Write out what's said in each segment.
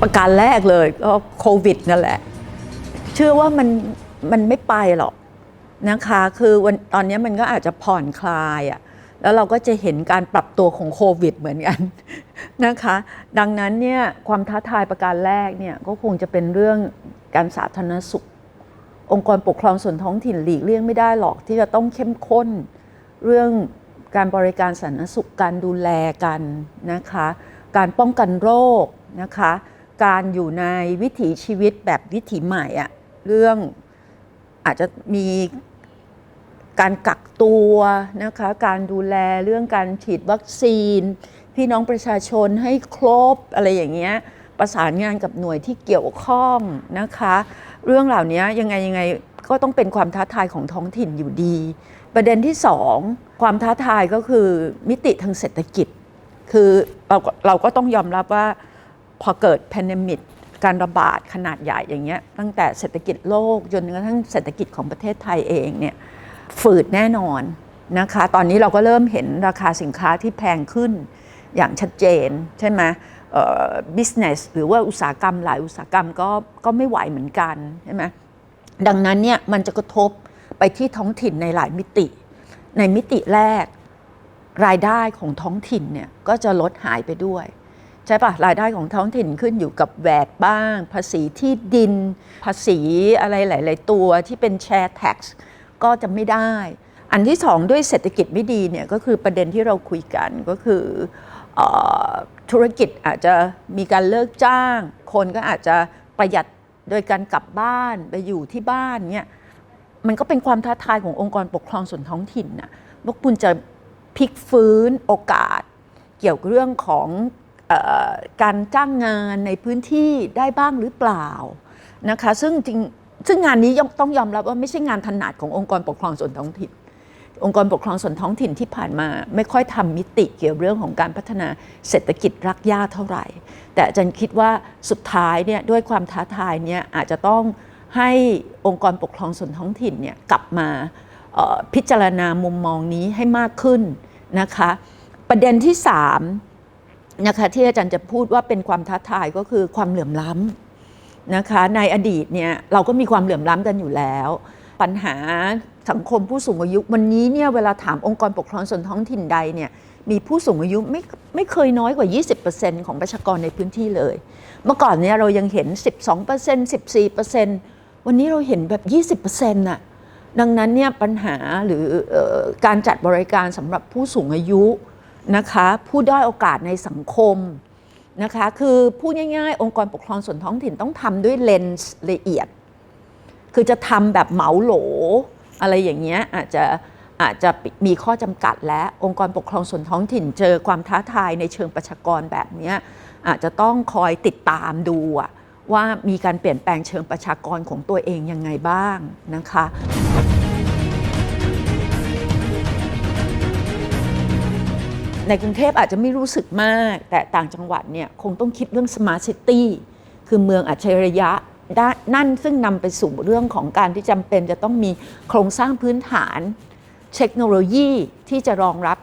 ประการแรกเลยก็โควิดนั่นแหละ เชื่อว่ามันมันไม่ไปหรอกนะคะ คือวันตอนนี้มันก็อาจจะผ่อนคลายอะ่ะแล้วเราก็จะเห็นการปรับตัวของโควิดเหมือนกันนะคะ ดังนั้นเนี่ยความท้าทายประการแรกเนี่ยก็คงจะเป็นเรื่องการสาธารณสุข องค์กรปกครองส่วนท้องถิ่นหลีกเลี่ยงไม่ได้หรอกที่จะต้องเข้มข้น เรื่องการบริการสาธารณสุขการดูแลกันนะคะ การป้องกันโรคนะคะ การอยู่ในวิถีชีวิตแบบวิถีใหม่อะเรื่องอาจจะมีการกักตัวนะคะ การดูแลเรื่องการฉีดวัคซีน พี่น้องประชาชนให้ครบอะไรอย่างเงี้ยประสานงานกับหน่วยที่เกี่ยวข้องนะคะ เรื่องเหล่านี้ยังไงยังไงก็ต้องเป็นความท้าทายของท้องถิ่นอยู่ดี ประเด็นที่สองความท้าทายก็คือมิติทางเศรษฐกิจ คือเราก็เราก็ต้องยอมรับว่า พอเกิดแพนดมิกการระบาดขนาดใหญ่อย่างเงี้ยตั้งแต่เศรษฐกิจโลกจนกระทั่งเศรษฐกิจของประเทศไทยเองเนี่ยฝืดแน่นอนนะคะ ตอนนี้เราก็เริ่มเห็นราคาสินค้าที่แพงขึ้นอย่างชัดเจนใช่ไหมเอ่อ business หรือว่าอุตสาหกรรมหลายอุตสาหกรรมก็ก็ไม่ไหวเหมือนกันใช่ไหมดังนั้นเนี่ยมันจะกระทบไปที่ท้องถิ่นในหลายมิติ ในมิติแรกรายได้ของท้องถิ่นเนี่ยก็จะลดหายไปด้วย ช่ปะรายได้ของท้องถิ่นขึ้นอยู่กับแวดบ้าง ภาษีที่ดิน ภาษีอะไรหลาย ๆ ตัวที่เป็นแชร์แท็กซ์ก็จะไม่ได้ อันที่สองด้วยเศรษฐกิจไม่ดีเนี่ยก็คือประเด็นที่เราคุยกันก็คืออธุรกิจอาจจะมีการเลิกจ้าง คนก็อาจจะประหยัดโดยการกลับบ้านไปอยู่ที่บ้านเนี่ยมันก็เป็นความท้าทายขององค์กรปกครองส่วนท้องถิ่นนะว่าคุณจะพลิกฟื้นโอกาสเกี่ยวกับเรื่องของ การจ้างงานในพื้นที่ได้บ้างหรือเปล่านะคะซึ่งจริงซึ่งงานนี้ต้องยอมรับว่าไม่ใช่งานถนัดขององค์กรปกครองส่วนท้องถิ่น องค์กรปกครองส่วนท้องถิ่นที่ผ่านมา ไม่ค่อยทำมิติเกี่ยวเรื่องของการพัฒนาเศรษฐกิจรักย่าเท่าไหร่ แต่อาจารย์คิดว่าสุดท้ายเนี่ยด้วยความท้าทายเนี่ยอาจจะต้องให้องค์กรปกครองส่วนท้องถิ่นเนี่ยกลับมาพิจารณามุมมองนี้ให้มากขึ้นนะคะ ประเด็นที่ 3 นะคะที่อาจารย์จะพูดว่าเป็นความท้าทายก็คือความเหลื่อมล้ำนะคะในอดีตเนี่ยเราก็มีความเหลื่อมล้ำกันอยู่แล้ว ปัญหาสังคมผู้สูงอายุ วันนี้เนี่ยเวลาถามองค์กรปกครองส่วนท้องถิ่นใดเนี่ยมีผู้สูงอายุไม่ไม่เคยน้อยกว่า 20%ของประชากรในพื้นที่เลย เมื่อก่อนเนี่ยเรายังเห็น 12% 14%วันนี้เราเห็นแบบ 20%น่ะดังนั้นเนี่ยปัญหาหรือออการจัดบริการสำหรับผู้สูงอายุ นะคะผู้ด้อยโอกาสในสังคมนะคะคือพูดง่ายๆ องค์กรปกครองส่วนท้องถิ่นต้องทำด้วยเลนส์ละเอียด คือจะทำแบบเหมาโหล อะไรอย่างเงี้ยอาจจะอาจจะมีข้อจำกัดและองค์กรปกครองส่วนท้องถิ่นเจอความท้าทายในเชิงประชากรแบบเนี้ยอาจจะต้องคอยติดตามดูว่ามีการเปลี่ยนแปลงเชิงประชากรของตัวเองยังไงบ้างนะคะ ในกรุงเทพอาจจะไม่รู้สึกมาก แต่ต่างจังหวัดเนี่ยคงต้องคิดเรื่อง smart city คือเมืองอัจฉริยะด้นั่นซึ่งนำไปสู่เรื่องของการที่จำเป็นจะต้องมีโครงสร้างพื้นฐาน เทคโนโลยีที่จะรองรับ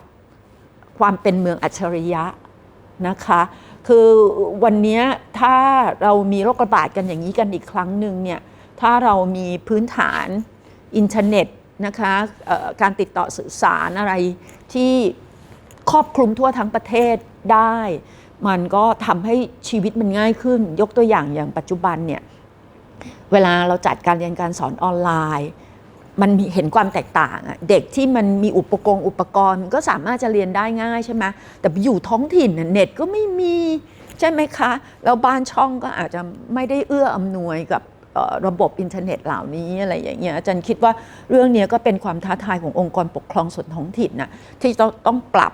ความเป็นเมืองอัจฉริยะนะคะ คือวันนี้ถ้าเรามีโรคระบาดกันอย่างนี้กันอีกครั้งหนึ่งเนี่ยถ้าเรามีพื้นฐานอินเทอร์เน็ตนะคะการติดต่อสื่อสารอะไรที่ ครอบคลุมทั่วทั้งประเทศได้ มันก็ทำให้ชีวิตมันง่ายขึ้น ยกตัวอย่างอย่างปัจจุบันเนี่ยเวลาเราจัดการเรียนการสอนออนไลน์ มันมีเห็นความแตกต่างอะเด็กที่มันมีอุปกรณ์อุปกรณ์ก็สามารถจะเรียนได้ง่ายใช่ไหมแต่อยู่ท้องถิ่นเน็ตก็ไม่มีใช่ไหมคะแล้วบ้านช่องก็อาจจะไม่ได้เอื้ออำนวยกับระบบอินเทอร์เน็ตเหล่านี้อะไรอย่างเงี้ยอาจารย์คิดว่าเรื่องนี้ก็เป็นความท้าทายขององค์กรปกครองส่วนท้องถิ่นนะที่ต้องต้องปรับ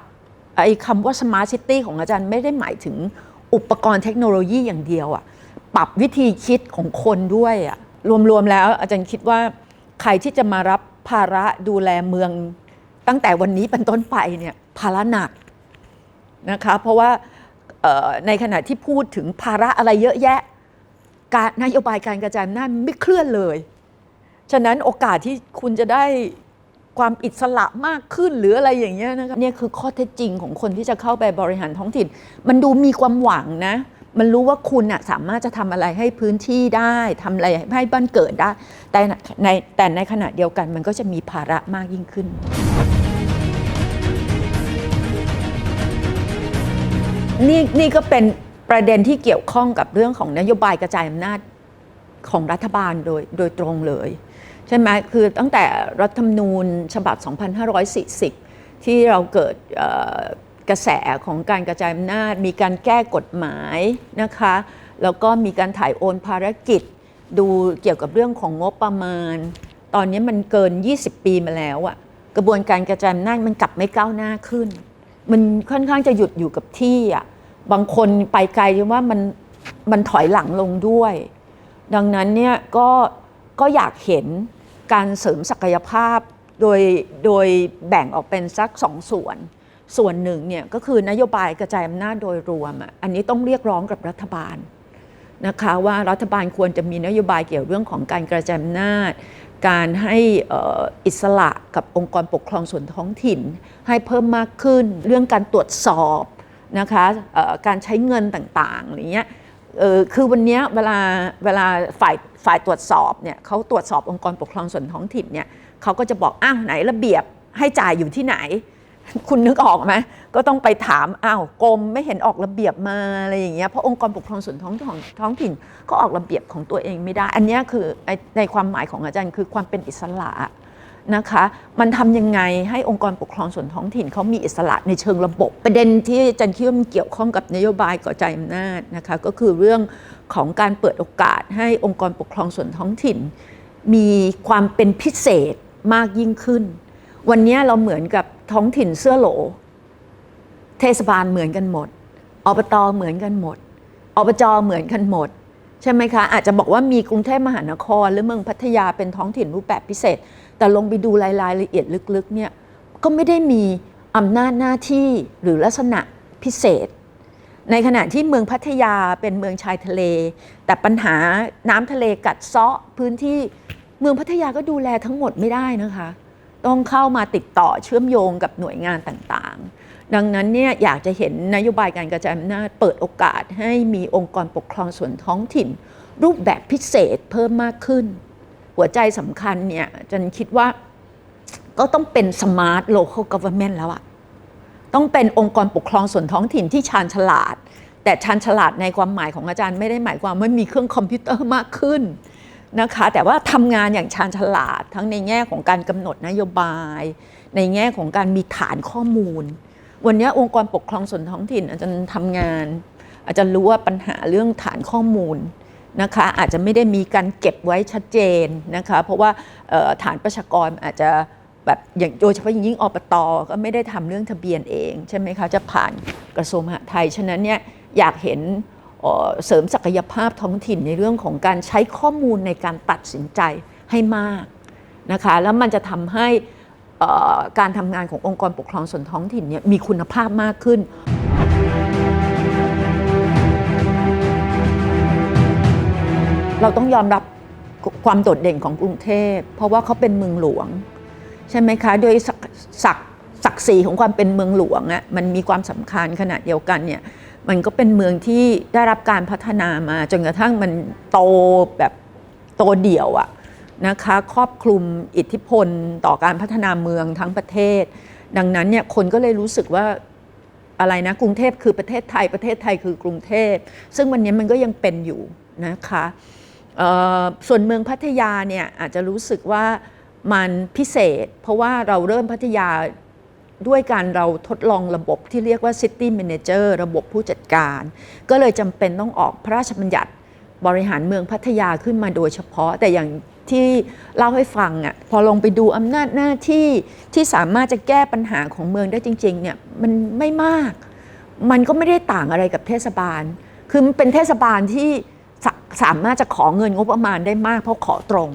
ไอ้คำว่า smart city ของอาจารย์ไม่ได้หมายถึงอุปกรณ์เทคโนโลยีอย่างเดียวอะปรับวิธีคิดของคนด้วยอะรวมๆแล้วอาจารย์คิดว่าใครที่จะมารับภาระดูแลเมือง ตั้งแต่วันนี้เป็นต้นไปเนี่ยภาระหนักนะคะเพราะว่าในขณะที่พูดถึงภาระอะไรเยอะแยะ การนโยบายการกระจายอำนาจไม่เคลื่อนเลย ฉะนั้นโอกาสที่คุณจะได้ ความอิสระมากขึ้นหรืออะไรอย่างเงี้ยนะครับเนี่ยคือข้อเท็จจริงของคนที่จะเข้าไปบริหารท้องถิ่น มันดูมีความหวังนะ มันรู้ว่าคุณอะสามารถจะทำอะไรให้พื้นที่ได้ทำอะไรให้บ้านเกิดได้ แต่ในแต่ในขณะเดียวกันมันก็จะมีภาระมากยิ่งขึ้นนี่นี่ก็เป็นประเด็นที่เกี่ยวข้องกับเรื่องของนโยบายกระจายอำนาจของรัฐบาลโดยโดยตรงเลย ใช่ไหมคือตั้งแต่รัฐธรรมนูญฉบับ 2540 ที่เราเกิดกระแสของการกระจายอำนาจ มีการแก้กฎหมายนะคะ แล้วก็มีการถ่ายโอนภารกิจ ดูเกี่ยวกับเรื่องของงบประมาณ ตอนนี้มันเกิน 20 ปีมาแล้วอะกระบวนการกระจายอำนาจมันกลับไม่ก้าวหน้าขึ้น มันค่อนข้างจะหยุดอยู่กับที่อะบางคนไปไกลจนว่ามันมันถอยหลังลงด้วย ดังนั้นเนี่ยก็ ก็อยากเห็นการเสริมศักยภาพโดยโดยแบ่งออกเป็นสักสองส่วน ส่วนหนึ่งเนี่ยก็คือนโยบายกระจายอำนาจโดยรวม อันนี้ต้องเรียกร้องกับรัฐบาลนะคะว่ารัฐบาลควรจะมีนโยบายเกี่ยวเรื่องของการกระจายอำนาจ การให้อิสระกับองค์กรปกครองส่วนท้องถิ่น ให้เพิ่มมากขึ้น เรื่องการตรวจสอบนะคะการใช้เงินต่างๆอะไรเงี้ย เออคือวันนี้เวลาเวลาฝ่ายฝ่ายตรวจสอบเนี่ยเขาตรวจสอบองค์กรปกครองส่วนท้องถิ่นเนี่ยเขาก็จะบอกอ้าวไหนระเบียบให้จ่ายอยู่ที่ไหน คุณนึกออกไหมก็ต้องไปถามอ้าวกรมไม่เห็นออกระเบียบมาอะไรอย่างเงี้ยเพราะองค์กรปกครองส่วนท้องท้องท้องถิ่นก็ออกระเบียบของตัวเองไม่ได้ อันนี้คือในความหมายของอาจารย์คือความเป็นอิสระ นะคะมันทำยังไงให้องค์กรปกครองส่วนท้องถิ่นเขามีอิสระในเชิงระบบ ประเด็นที่จารย์คิดว่ามันเกี่ยวข้องกับนโยบายกระจอำนาจนะคะก็คือเรื่องของการเปิดโอกาสให้องค์กรปกครองส่วนท้องถิ่น มีความเป็นพิเศษมากยิ่งขึ้น วันนี้เราเหมือนกับท้องถิ่นเสื้อโหล เทศบาลเหมือนกันหมดอบตเหมือนกันหมดอบจเหมือนกันหมดใช่ไหมคะอาจจะบอกว่ามีกรุงเทพมหานคร หรือเมืองพัทยาเป็นท้องถิ่นรูปแบบพิเศษ แต่ลงไปดูรายรายละเอียดลึกๆเนี่ยก็ไม่ได้มีอำนาจหน้าที่หรือลักษณะพิเศษ ในขณะที่เมืองพัทยาเป็นเมืองชายทะเล แต่ปัญหาน้ำทะเลกัดเซาะพื้นที่เมืองพัทยาก็ดูแลทั้งหมดไม่ได้นะคะ ต้องเข้ามาติดต่อเชื่อมโยงกับหน่วยงานต่างๆ ดังนั้นเนี่ยอยากจะเห็นนโยบายการกระจายอำนาจเปิดโอกาสให้มีองค์กรปกครองส่วนท้องถิ่น รูปแบบพิเศษเพิ่มมากขึ้น หัวใจสำคัญเนี่ยจันคิดว่าก็ต้องเป็น smart local government แล้วอะต้องเป็นองค์กรปกครองส่วนท้องถิ่นที่ชาญฉลาด แต่ชาญฉลาดในความหมายของอาจารย์ไม่ได้หมายความว่ามีเครื่องคอมพิวเตอร์มากขึ้นนะคะ แต่ว่าทำงานอย่างชาญฉลาด ทั้งในแง่ของการกำหนดนโยบาย ในแง่ของการมีฐานข้อมูล วันนี้องค์กรปกครองส่วนท้องถิ่น อาจารย์ทำงาน อาจจะรู้ว่าปัญหาเรื่องฐานข้อมูล นะคะอาจจะไม่ได้มีการเก็บไว้ชัดเจนนะคะเพราะว่าฐานประชากรอาจจะแบบอย่างโดยเฉพาะอย่างยิ่งอปตก็ไม่ได้ทำเรื่องทะเบียนเองใช่ไหมคะจะผ่านกระทรวงมหาดไทย ฉะนั้นเนี่ยอยากเห็นเสริมศักยภาพท้องถิ่นในเรื่องของการใช้ข้อมูลในการตัดสินใจให้มากนะคะแล้วมันจะทำให้การทำงานขององค์กรปกครองส่วนท้องถิ่นเนี่ยมีคุณภาพมากขึ้น เราต้องยอมรับความโดดเด่นของกรุงเทพ เพราะว่าเขาเป็นเมืองหลวง ใช่ไหมคะโดยศักศักศักดิ์ศรีของความเป็นเมืองหลวงอะ่ะมันมีความสำคัญขณะเดียวกันเนี่ยมันก็เป็นเมืองที่ได้รับการพัฒนามา จนกระทั่งมันโตแบบโตเดี่ยวอะนะคะครอบคลุมอิทธิพลต่อการพัฒนาเมืองทั้งประเทศ ดังนั้นเนี่ยคนก็เลยรู้สึกว่าอะไรนะกรุงเทพคือประเทศไทยประเทศไทยคือกรุงเทพ ซึ่งวันนี้มันก็ยังเป็นอยู่นะคะ ส่วนเมืองพัทยาเนี่ยอาจจะรู้สึกว่ามันพิเศษ เพราะว่าเราเริ่มพัทยาด้วยการเราทดลองระบบที่เรียกว่า City Manager ระบบผู้จัดการ ก็เลยจำเป็นต้องออกพระราชบัญญัติบริหารเมืองพัทยาขึ้นมาโดยเฉพาะ แต่อย่างที่เล่าให้ฟังอะพอลงไปดูอำนาจหน้าที่ที่สามารถจะแก้ปัญหาของเมืองได้จริง ๆ เนี่ยมันไม่มาก มันก็ไม่ได้ต่างอะไรกับเทศบาล คือมันเป็นเทศบาลที่ สามารถจะขอเงินงบประมาณได้มาก เพราะขอตรง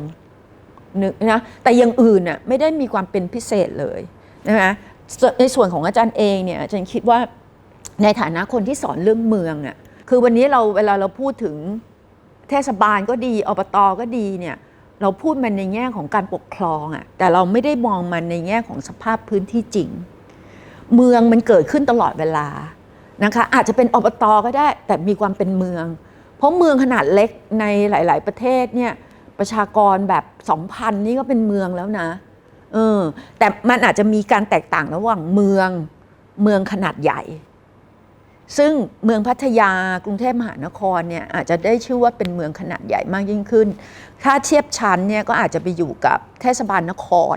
นึกนะแต่อย่างอื่นน่ะไม่ได้มีความเป็นพิเศษเลยนะคะในส่วนของอาจารย์เองเนี่ยอาจารย์คิดว่าในฐานะคนที่สอนเรื่องเมืองอะคือวันนี้เราเวลาเราพูดถึงเทศบาลก็ดีอบตก็ดีเนี่ยเราพูดมันในแง่ของการปกครองอะแต่เราไม่ได้มองมันในแง่ของสภาพพื้นที่จริง เมืองมันเกิดขึ้นตลอดเวลานะคะอาจจะเป็นอบตก็ได้ แต่มีความเป็นเมือง เพราะเมืองขนาดเล็กในหลาย ๆ ประเทศเนี่ยประชากรแบบ 2,000 นี่ก็เป็นเมืองแล้วนะเออแต่มันอาจจะมีการแตกต่างระหว่างเมืองเมืองขนาดใหญ่ ซึ่งเมืองพัทยากรุงเทพมหานครเนี่ยอาจจะได้ชื่อว่าเป็นเมืองขนาดใหญ่มากยิ่งขึ้น ถ้าเทียบชั้นเนี่ยก็อาจจะไปอยู่กับเทศบาลนคร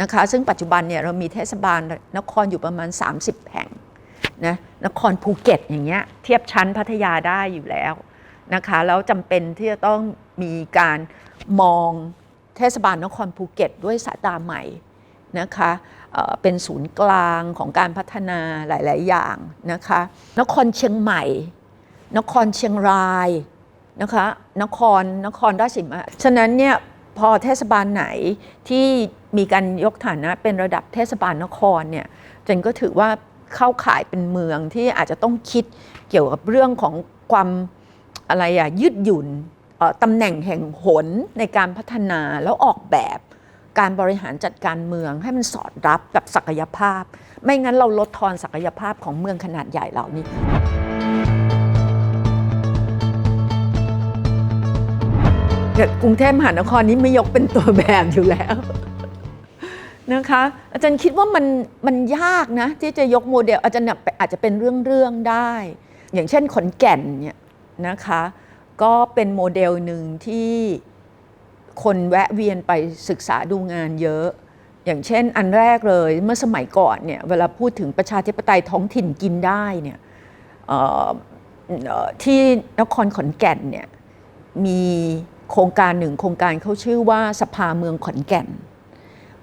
นะคะ ซึ่งปัจจุบันเนี่ยเรามีเทศบาลนครอยู่ประมาณ 30 แห่ง นะนครภูเก็ตอย่างเงี้ยเทียบชั้นพัทยาได้อยู่แล้วนะคะแล้วจำเป็นที่จะต้องมีการมองเทศบาลนครภูเก็ตด้วยสายตาใหม่นะคะเเป็นศูนย์กลางของการพัฒนาหลาย ๆ อย่างนะคะนครเชียงใหม่ นครเชียงรายนะคะนครนครราชสีมาฉะนั้นเนี่ยพอเทศบาลไหนที่มีการยกฐานะเป็นระดับเทศบาลนครเนี่ยเจนก็ถือว่า เข้าข่ายเป็นเมืองที่อาจจะต้องคิดเกี่ยวกับเรื่องของความอะไรอะยืดหยุ่นตำแหน่งแห่งหนในการพัฒนาแล้วออกแบบการบริหารจัดการเมืองให้มันสอดรับกับศักยภาพ ไม่งั้นเราลดทอนศักยภาพของเมืองขนาดใหญ่เหล่านี้เนี่ยกรุงเทพมหานครนี้ไม่ยกเป็นตัวแบบอยู่แล้ว นะคะอาจารย์คิดว่ามันมันยากนะ ที่จะยกโมเดลอาจารย์อาจจะเป็นเรื่องเรื่องๆได้ อย่างเช่นขอนแก่นเนี่ยนะคะ ก็เป็นโมเดลหนึ่งที่คนแวะเวียนไปศึกษาดูงานเยอะ อย่างเช่นอันแรกเลยเมื่อสมัยก่อนเนี่ยเวลาพูดถึงประชาธิปไตยท้องถิ่นกินได้เนี่ยที่นครขอนแก่นเนี่ยมีโครงการหนึ่งโครงการเขาชื่อว่าสภาเมืองขอนแก่น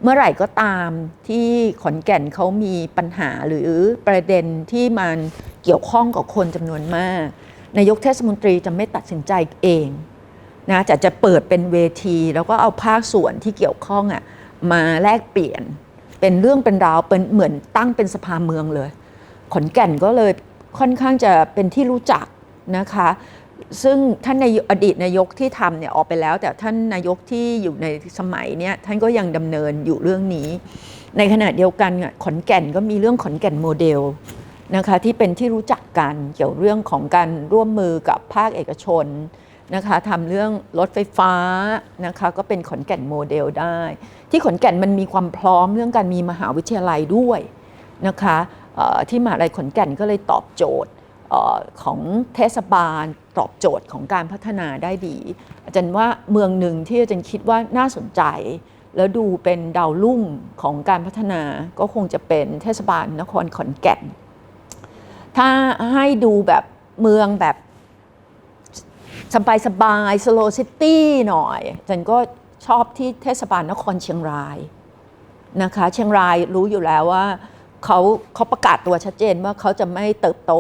เมื่อไหร่ก็ตามที่ขอนแก่นเขามีปัญหาหรือประเด็นที่มันเกี่ยวข้องกับคนจำนวนมากนายกเทศมนตรีจะไม่ตัดสินใจเองนะจะจะเปิดเป็นเวที แล้วก็เอาภาคส่วนที่เกี่ยวข้องอะมาแลกเปลี่ยน เป็นเรื่องเป็นราวเป็นเหมือนตั้งเป็นสภาเมืองเลย ขอนแก่นก็เลยค่อนข้างจะเป็นที่รู้จักนะคะ ซึ่งท่านในอดีตนายกที่ทำเนี่ยออกไปแล้ว แต่ท่านนายกที่อยู่ในสมัยเนี้ยท่านก็ยังดำเนินอยู่เรื่องนี้ ในขณะเดียวกันอะขอนแก่นก็มีเรื่องขอนแก่นโมเดลนะคะที่เป็นที่รู้จักกันเกี่ยวเรื่องของการร่วมมือกับภาคเอกชนนะคะทำเรื่องรถไฟฟ้านะคะก็เป็นขอนแก่นโมเดลได้ ที่ขอนแก่นมันมีความพร้อมเรื่องการมีมหาวิทยาลัยด้วยนะคะที่มหาลัยขอนแก่นก็เลยตอบโจทย์ ของเทศบาลตอบโจทย์ของการพัฒนาได้ดี อาจารย์ว่าเมืองหนึ่งที่อาจารย์คิดว่าน่าสนใจ แล้วดูเป็นดาวรุ่งของการพัฒนาก็คงจะเป็นเทศบาลนครขอนแก่น ถ้าให้ดูแบบเมืองแบบสบายสบายสโลซิตี้หน่อยอาจารย์ก็ชอบที่เทศบาลนครเชียงรายนะคะ เชียงรายรู้อยู่แล้วว่าเขาเขาประกาศตัวชัดเจนว่าเขาจะไม่เติบโต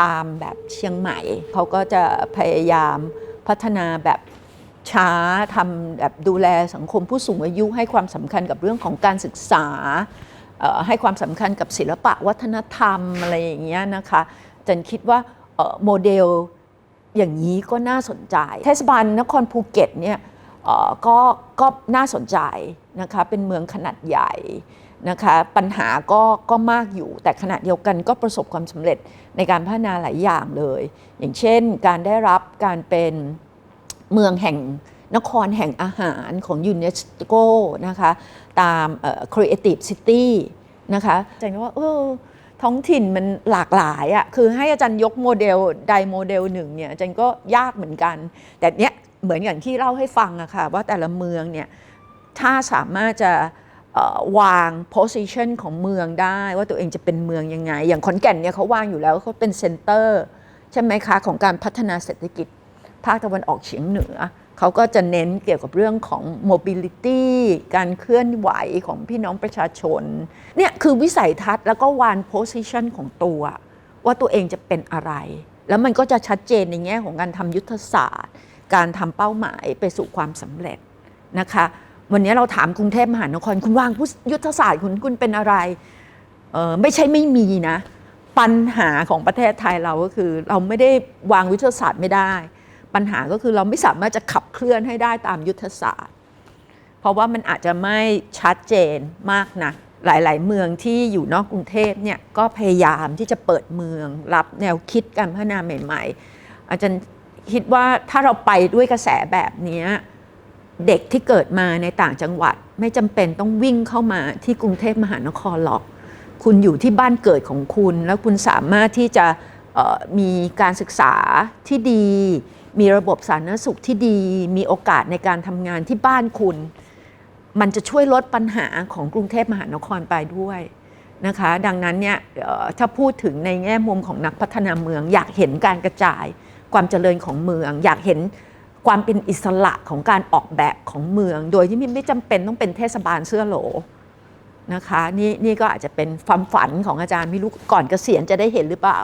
ตามแบบเชียงใหม่ เขาก็จะพยายามพัฒนาแบบช้าทำแบบดูแลสังคมผู้สูงอายุให้ความสำคัญกับเรื่องของการศึกษา ให้ความสำคัญกับศิลปะวัฒนธรรมอะไรอย่างเงี้ยนะคะจันคิดว่าโมเดลอย่างนี้ก็น่าสนใจ เทศบาลนครภูเก็ตเนี่ยก็ก็น่าสนใจนะคะเป็นเมืองขนาดใหญ่ นะคะปัญหาก็ก็มากอยู่ แต่ขณะเดียวกันก็ประสบความสำเร็จในการพัฒนาหลายอย่างเลย อย่างเช่นการได้รับการเป็นเมืองแห่งนครแห่งอาหารของยูเนสโกนะคะตามเอ่อ Creative City นะคะอาจารย์ก็ว่าเออท้องถิ่นมันหลากหลายอะ่ะคือให้อาจารย์ยกโมเดลใดโมเดลหนึ่งเนี่ยอาจารย์ก็ยากเหมือนกัน แต่เนี้ยเหมือนอย่างที่เล่าให้ฟังอะค่ะว่าแต่ละเมืองเนี่ยถ้าสามารถจะ วาง position ของเมืองได้ว่าตัวเองจะเป็นเมืองยังไง อย่างขอนแก่นเนี่ยเขาวางอยู่แล้วเขาเป็นเซ็นเตอร์ใช่ไหมคะ ของการพัฒนาเศรษฐกิจ ภาคตะวันออกเฉียงเหนือ เขาก็จะเน้นเกี่ยวกับเรื่องของ mobility การเคลื่อนไหวของพี่น้องประชาชน เนี่ยคือวิสัยทัศน์แล้วก็วาง position ของตัว ว่าตัวเองจะเป็นอะไร แล้วมันก็จะชัดเจนในแง่ของการทำยุทธศาสตร์ การทำเป้าหมายไปสู่ความสำเร็จนะคะ วันนี้เราถามกรุงเทพมหานครคุณวางยุทธศาสตร์คุณคุณเป็นอะไรเออไม่ใช่ไม่มีนะ ปัญหาของประเทศไทยเราก็คือ เราไม่ได้วางยุทธศาสตร์ไม่ได้ ปัญหาก็คือเราไม่สามารถจะขับเคลื่อนให้ได้ตามยุทธศาสตร์ เพราะว่ามันอาจจะไม่ชัดเจนมากนะหลาย ๆ เมืองที่อยู่นอกกรุงเทพเนี่ยก็พยายามที่จะเปิดเมือง รับแนวคิดการพัฒนาใหม่ ๆ อาจารย์คิดว่าถ้าเราไปด้วยกระแสแบบนี้ เด็กที่เกิดมาในต่างจังหวัด ไม่จำเป็นต้องวิ่งเข้ามาที่กรุงเทพมหานครหรอก คุณอยู่ที่บ้านเกิดของคุณ แล้วคุณสามารถที่จะมีการศึกษาที่ดี มีระบบสาธารณสุขที่ดี มีโอกาสในการทำงานที่บ้านคุณ มันจะช่วยลดปัญหาของกรุงเทพมหานครไปด้วยนะคะ ดังนั้นเนี่ยถ้าพูดถึงในแง่มุมของนักพัฒนาเมือง อยากเห็นการกระจายความเจริญของเมือง อยากเห็น ความเป็นอิสระของการออกแบบของเมือง โดยที่ไม่จำเป็นต้องเป็นเทศบาลเสื้อโหลนะคะนี่นี่ก็อาจจะเป็นความฝันของอาจารย์ไม่รู้ก่อนเกษียณจะได้เห็นหรือเปล่า